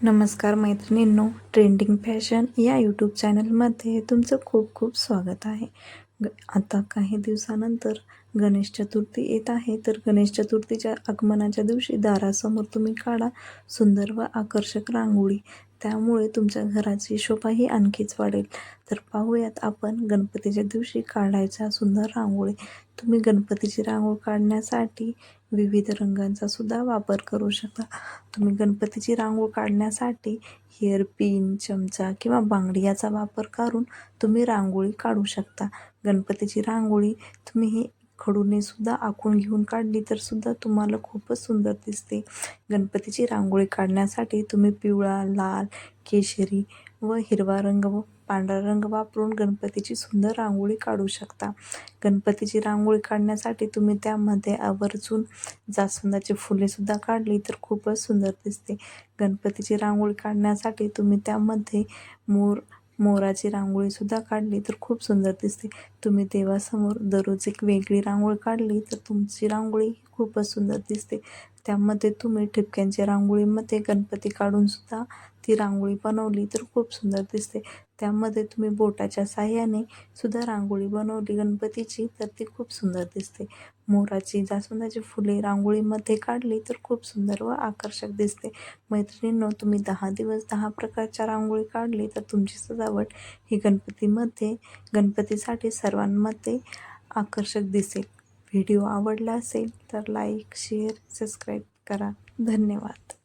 नमस्कार मैत्रिणींनो trending fashion या यूट्यूब चॅनलमध्ये तुमचं खूप खूप स्वागत आहे. ग आता काही दिवसानंतर गणेश चतुर्थी येत आहे. तर गणेश चतुर्थीच्या आगमनाच्या दिवशी दारासमोर तुम्ही काढा सुंदर व आकर्षक रांगोळी. त्यामुळे तुमच्या घराची शोभाही आणखीच वाढेल. तर पाहूयात आपण गणपतीच्या दिवशी काढायच्या सुंदर रांगोळी. तुम्ही गणपतीची रांगोळी काढण्यासाठी विविध रंगांचा सुद्धा वापर करू शकता. तुम्ही गणपतीची रांगोळ काढण्यासाठी हेअर पिन चमचा किंवा बांगडी याचा वापर करून तुम्ही रांगोळी काढू शकता. गणपतीची रांगोळी तुम्ही ही खडूने सुद्धा आखून घेऊन काढली तर सुद्धा तुम्हाला खूपच सुंदर दिसते. गणपतीची रांगोळी काढण्यासाठी तुम्ही पिवळा लाल केशरी व हिरवा रंग व पांढरा रंग वापरून गणपतीची सुंदर रांगोळी काढू शकता. गणपतीची रांगोळी काढण्यासाठी तुम्ही त्यामध्ये आवर्जून जास्वंदाची फुलेसुद्धा काढली तर खूपच सुंदर दिसते. गणपतीची रांगोळी काढण्यासाठी तुम्ही त्यामध्ये मोर मोराची रांगोळीसुद्धा काढली तर खूप सुंदर दिसते. तुम्ही देवासमोर दररोज एक वेगळी रांगोळी काढली तर तुमची रांगोळी खूपच सुंदर दिसते. त्यामध्ये तुम्ही ठिपक्यांच्या रांगोळीमध्ये गणपती काढूनसुद्धा ती रांगोळी बनवली तर खूप सुंदर दिसते. त्यामध्ये तुम्ही बोटाच्या साह्याने सुद्धा रांगोळी बनवली गणपतीची तर ती खूप सुंदर दिसते. मोराची जास्वंदाची फुले रांगोळीमध्ये काढली तर खूप सुंदर व आकर्षक दिसते. मैत्रिणींनो तुम्ही दहा दिवस दहा प्रकारच्या रांगोळी काढली तर तुमची सजावट ही गणपतीमध्ये गणपतीसाठी सर्वांमध्ये आकर्षक दिसेल. व्हिडिओ आवडला असेल तर लाईक शेअर सबस्क्राईब करा. धन्यवाद.